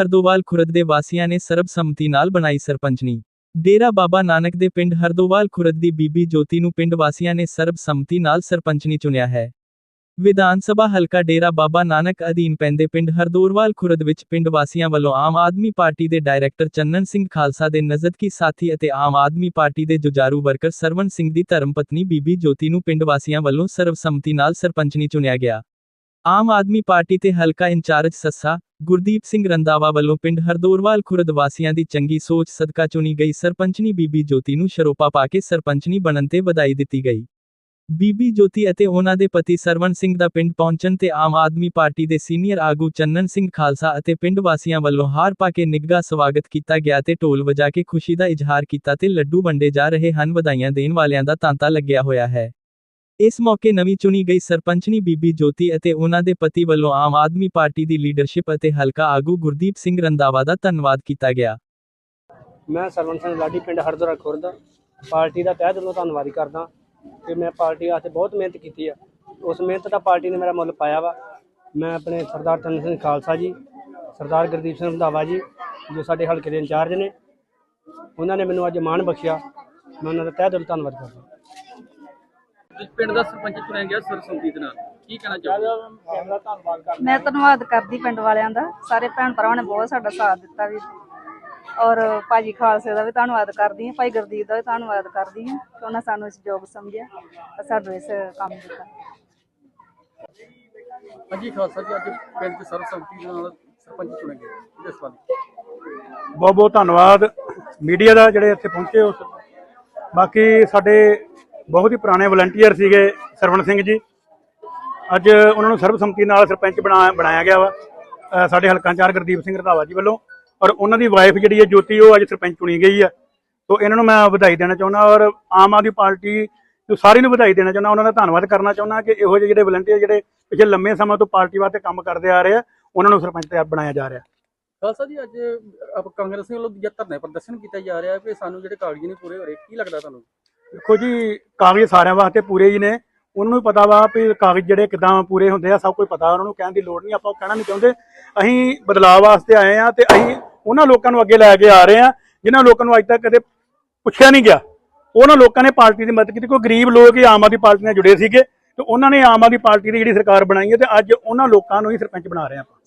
ਹਰਦੋਵਾਲ ਖੁਰਦ ਦੇ ਵਾਸੀਆਂ ਨੇ ਸਰਬਸੰਮਤੀ ਨਾਲ ਬਣਾਈ ਸਰਪੰਚਨੀ। ਡੇਰਾ ਬਾਬਾ ਨਾਨਕ ਦੇ ਪਿੰਡ ਹਰਦੋਵਾਲ ਖੁਰਦ ਦੀ ਬੀਬੀ ਜੋਤੀ ਨੂੰ ਪਿੰਡ ਵਾਸੀਆਂ ਨੇ ਸਰਬਸੰਮਤੀ ਨਾਲ ਸਰਪੰਚਨੀ ਚੁਣਿਆ ਹੈ। ਵਿਧਾਨ ਸਭਾ ਹਲਕਾ ਡੇਰਾ ਬਾਬਾ ਨਾਨਕ ਅਧੀਨ ਪੈਂਦੇ ਪਿੰਡ ਹਰਦੋਰਵਾਲ ਖੁਰਦ ਵਿੱਚ ਪਿੰਡ ਵਾਸੀਆਂ ਵੱਲੋਂ ਆਮ ਆਦਮੀ ਪਾਰਟੀ ਦੇ ਡਾਇਰੈਕਟਰ ਚੰਨਨ ਸਿੰਘ ਖਾਲਸਾ ਦੇ ਨਜ਼ਦਕੀ ਸਾਥੀ ਅਤੇ ਆਮ ਆਦਮੀ ਪਾਰਟੀ ਦੇ ਜੁਝਾਰੂ ਵਰਕਰ ਸਰਵਨ ਸਿੰਘ ਦੀ ਧਰਮਪਤਨੀ ਬੀਬੀ ਜੋਤੀ ਨੂੰ ਪਿੰਡ ਵਾਸੀਆਂ ਵੱਲੋਂ ਸਰਬਸੰਮਤੀ ਨਾਲ ਸਰਪੰਚਨੀ ਚੁਣਿਆ ਗਿਆ। ਆਮ ਆਦਮੀ ਪਾਰਟੀ ਤੇ ਹਲਕਾ ਇੰਚਾਰਜ ਸੱਸਾ ਗੁਰਦੀਪ ਸਿੰਘ ਰੰਦਾਵਾ ਵੱਲੋਂ ਪਿੰਡ ਹਰਦੋਰਵਾਲ ਖੁਰਦ ਵਾਸੀਆਂ ਦੀ ਚੰਗੀ ਸੋਚ ਸਦਕਾ ਚੁਣੀ ਗਈ ਸਰਪੰਚਨੀ ਬੀਬੀ ਜੋਤੀ ਨੂੰ ਸ਼ਰੋਪਾ ਪਾ ਕੇ ਸਰਪੰਚਨੀ ਬਣਨ ਤੇ ਵਧਾਈ ਦਿੱਤੀ ਗਈ। ਬੀਬੀ ਜੋਤੀ ਅਤੇ ਉਹਨਾਂ ਦੇ ਪਤੀ ਸਰਵਣ ਸਿੰਘ ਦਾ ਪਿੰਡ ਪਹੁੰਚਣ ਤੇ ਆਮ ਆਦਮੀ ਪਾਰਟੀ ਦੇ ਸੀਨੀਅਰ ਆਗੂ ਚੰਨਨ ਸਿੰਘ ਖਾਲਸਾ ਅਤੇ ਪਿੰਡ ਵਾਸੀਆਂ ਵੱਲੋਂ ਹਾਰ ਪਾ ਕੇ ਨਿੱਘਾ ਸਵਾਗਤ ਕੀਤਾ ਗਿਆ ਤੇ ਢੋਲ ਵਜਾ ਕੇ ਖੁਸ਼ੀ ਦਾ ਇਜ਼ਹਾਰ ਕੀਤਾ ਤੇ ਲੱਡੂ ਵੰਡੇ ਜਾ ਰਹੇ ਹਨ। ਵਧਾਈਆਂ ਦੇਣ ਵਾਲਿਆਂ ਦਾ ਤਾਂਤਾ ਲੱਗਿਆ ਹੋਇਆ ਹੈ। ਇਸ ਮੌਕੇ ਨਵੀਂ ਚੁਣੀ ਗਈ ਸਰਪੰਚਨੀ ਬੀਬੀ ਜੋਤੀ ਅਤੇ ਉਹਨਾਂ ਦੇ ਪਤੀ ਵੱਲੋਂ ਆਮ ਆਦਮੀ ਪਾਰਟੀ ਦੀ ਲੀਡਰਸ਼ਿਪ ਅਤੇ ਹਲਕਾ ਆਗੂ ਗੁਰਦੀਪ ਸਿੰਘ ਰੰਦਾਵਾ ਦਾ ਧੰਨਵਾਦ ਕੀਤਾ ਗਿਆ। ਮੈਂ ਸਰਵਨ ਸਿੰਘ ਲਾਡੀ, ਪਿੰਡ ਹਰਦੋਰਾ ਖੁਰਦ। ਪਾਰਟੀ ਦਾ ਤਹਿ ਦਿਲੋਂ ਧੰਨਵਾਦ ਕਰਦਾ ਕਿ ਮੈਂ ਪਾਰਟੀ ਵਾਸਤੇ ਬਹੁਤ ਮਿਹਨਤ ਕੀਤੀ ਆ। ਉਸ ਮਿਹਨਤ ਦਾ ਪਾਰਟੀ ਨੇ ਮੇਰਾ ਮੁੱਲ ਪਾਇਆ ਵਾ। ਮੈਂ ਆਪਣੇ ਸਰਦਾਰ ਚੰਨ ਸਿੰਘ ਖਾਲਸਾ ਜੀ, ਸਰਦਾਰ ਗੁਰਦੀਪ ਸਿੰਘ ਰੰਧਾਵਾ ਜੀ, ਜੋ ਸਾਡੇ ਹਲਕੇ ਦੇ ਇੰਚਾਰਜ ਨੇ, ਉਹਨਾਂ ਨੇ ਮੈਨੂੰ ਅੱਜ ਮਾਣ ਬਖਸ਼ਿਆ। ਮੈਂ ਉਹਨਾਂ ਦਾ ਤਹਿ ਦਿਲੋਂ ਧੰਨਵਾਦ ਕਰਦਾ। ਪਿੰਡ ਦਾ ਸਰਪੰਚ ਚੁਣਿਆ ਗਿਆ ਸਰਸੰਮਤੀ ਦੇ ਨਾਲ। ਕੀ ਕਹਿਣਾ ਚਾਹੋਗੇ? ਮੈਂ ਧੰਨਵਾਦ ਕਰਦੀ ਪਿੰਡ ਵਾਲਿਆਂ ਦਾ। ਸਾਰੇ ਭੈਣ ਭਰਾਵਾਂ ਨੇ ਬਹੁਤ ਸਾਡਾ ਸਾਥ ਦਿੱਤਾ ਵੀ। ਔਰ ਭਾਜੀ ਖਾਲਸੇ ਦਾ ਵੀ ਧੰਨਵਾਦ ਕਰਦੀ ਹਾਂ ਭਾਈ ਗੁਰਦੀਪ ਦਾ ਵੀ ਧੰਨਵਾਦ ਕਰਦੀ ਹਾਂ ਕਿ ਉਹਨਾਂ ਸਾਨੂੰ ਇਸ ਯੋਗ ਸਮਝਿਆ ਤੇ ਸਾਨੂੰ ਇਸ ਕੰਮ ਦਿੱਤਾ। ਹਾਂਜੀ ਖਾਲਸਾ ਜੀ ਅੱਜ ਪਿੰਡ ਦੇ ਸਰਸੰਮਤੀ ਦੇ ਨਾਲ ਸਰਪੰਚ ਚੁਣਿਆ ਗਿਆ। ਇਹਦੇ ਸੰਬੰਧ ਬਹੁਤ ਬਹੁਤ ਧੰਨਵਾਦ। ਮੀਡੀਆ ਦਾ ਜਿਹੜੇ ਇੱਥੇ ਪਹੁੰਚੇ ਉਸ ਬਾਕੀ ਸਾਡੇ ਬਹੁਤ ਹੀ ਪੁਰਾਣੇ ਵਲੰਟੀਅਰ ਸੀਗੇ ਸਰਵਣ ਸਿੰਘ ਜੀ। ਅੱਜ ਉਹਨਾਂ ਨੂੰ ਸਰਬਸੰਮਤੀ ਨਾਲ ਸਰਪੰਚ ਬਣਾ, ਬਣਾਇਆ ਗਿਆ ਵਾ। ਸਾਡੇ ਹਲਕਾ ਚਾਰ ਗੁਰਦੀਪ ਸਿੰਘ ਰਧਾਵਾ ਜੀ ਵੱਲੋਂ। ਔਰ ਉਹਨਾਂ ਦੀ ਵਾਈਫ ਜਿਹੜੀ ਹੈ ਜੋਤੀ, ਉਹ ਅੱਜ ਸਰਪੰਚ ਚੁਣੀ ਗਈ ਹੈ ਤੋਂ ਇਹਨਾਂ ਨੂੰ ਮੈਂ ਵਧਾਈ ਦੇਣਾ ਚਾਹੁੰਦਾ ਔਰ ਆਮ ਆਦਮੀ ਪਾਰਟੀ ਨੂੰ ਸਾਰੀ ਨੂੰ ਵਧਾਈ ਦੇਣਾ ਚਾਹੁੰਦਾ। ਉਹਨਾਂ ਦਾ ਧੰਨਵਾਦ ਕਰਨਾ ਚਾਹੁੰਦਾ ਕਿ ਇਹੋ ਜਿਹੇ ਜਿਹੜੇ ਵਲੰਟੀਅਰ ਜਿਹੜੇ ਪਿਛਲੇ ਲੰਮੇ ਸਮੇਂ ਤੋਂ ਪਾਰਟੀ ਵਾਸਤੇ ਕੰਮ ਕਰਦੇ ਆ ਰਹੇ ਆ, ਉਹਨਾਂ ਨੂੰ ਸਰਪੰਚ ਤੇ ਬਣਾਇਆ ਜਾ ਰਿਹਾ। ਖਾਲਸਾ ਜੀ, ਅੱਜ ਆਪ ਕਾਂਗਰਸ ਵੱਲੋਂ ਦੂਜਾ ਧਰਨੇ ਪ੍ਰਦਰਸ਼ਨ ਕੀਤਾ ਜਾ ਰਿਹਾ ਹੈ। ਕਿ ਸਾਨੂੰ ਜਿਹੜੇ ਕਾਗਜ਼ ਨਹੀਂ ਪੂਰੇ ਹੋ ਰਹੇ, ਕੀ ਲੱਗਦਾ ਤੁਹਾਨੂੰ? ਦੇਖੋ ਜੀ, ਕਾਗਜ਼ ਸਾਰਿਆਂ ਵਾਸਤੇ ਪੂਰੇ ਹੀ ਨੇ। ਉਹਨਾਂ ਨੂੰ ਪਤਾ ਵਾ ਵੀ ਕਾਗਜ਼ ਜਿਹੜੇ ਕਿਦਾਂ ਪੂਰੇ ਹੁੰਦੇ ਆ, ਸਭ ਕੁਝ ਪਤਾ, ਉਹਨਾਂ ਨੂੰ ਕਹਿਣ ਦੀ ਲੋੜ ਨਹੀਂ, ਆਪਾਂ ਉਹ ਕਹਿਣਾ ਨਹੀਂ ਚਾਹੁੰਦੇ। ਅਸੀਂ ਬਦਲਾਅ ਵਾਸਤੇ ਆਏ ਆ ਤੇ ਅਸੀਂ ਉਹਨਾਂ ਲੋਕਾਂ ਨੂੰ ਅੱਗੇ ਲੈ ਕੇ ਆ ਰਹੇ ਆ, ਜਿਨ੍ਹਾਂ ਲੋਕਾਂ ਨੂੰ ਅੱਜ ਤੱਕ ਕਦੇ ਪੁੱਛਿਆ ਨਹੀਂ ਗਿਆ। ਉਹਨਾਂ ਲੋਕਾਂ ਨੇ ਪਾਰਟੀ ਦੀ ਮਦਦ ਕੀਤੀ, ਕੋਈ ਗਰੀਬ ਲੋਕ ਹੀ ਆਮ ਆਦਮੀ ਪਾਰਟੀ ਨਾਲ ਜੁੜੇ ਸੀਗੇ, ਤੇ ਉਹਨਾਂ ਨੇ ਆਮ ਆਦਮੀ ਪਾਰਟੀ ਦੀ ਜਿਹੜੀ ਸਰਕਾਰ ਬਣਾਈ ਹੈ ਤੇ ਅੱਜ ਉਹਨਾਂ ਲੋਕਾਂ ਨੂੰ ਹੀ ਸਰਪੰਚ ਬਣਾ ਰਹੇ ਆ ਆਪਾਂ।